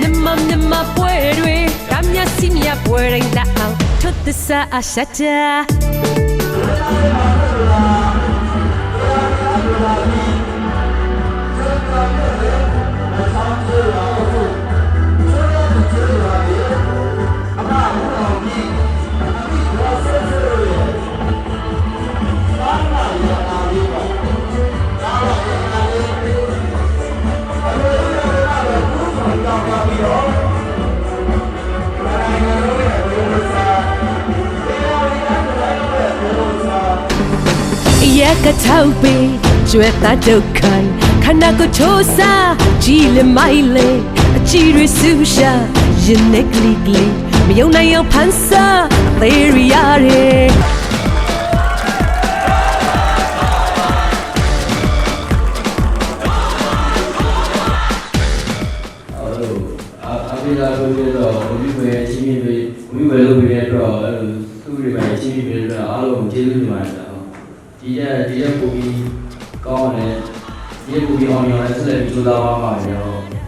မြမမြမပွဲတွေရမျက်စိမြပွဲတိုင်းတအောင်ထွတ်သစ္စာအရှက်တာ ရကထောက်ပေကျွဲတာဒုက္ခခန္ဓာကိုထိုးစားကြည်လမိုင်လေအချီရဆူရှာရင်နေကလေးကလေးမယုံနိုင်အောင်ဖန်ဆာသေးရရတယ်အဲ့လိုအာအပိလာလို့ပြတော့ဝိဝေအချင်းကြီးတွေဝိဝေလို့ပြတဲ့တော့အဲ့လိုသူ့တွေမှာအချင်းကြီးတွေတော့အားလုံးကျေးဇူးတင်ပါတယ်တော့ ဒီရက်ဒီရက်ပူပြီးကောင်းတယ်ဒီရက်ပူပြီးအောင်ရအောင်ဆက်လက်ပြီးကြိုးစားပါမှာရော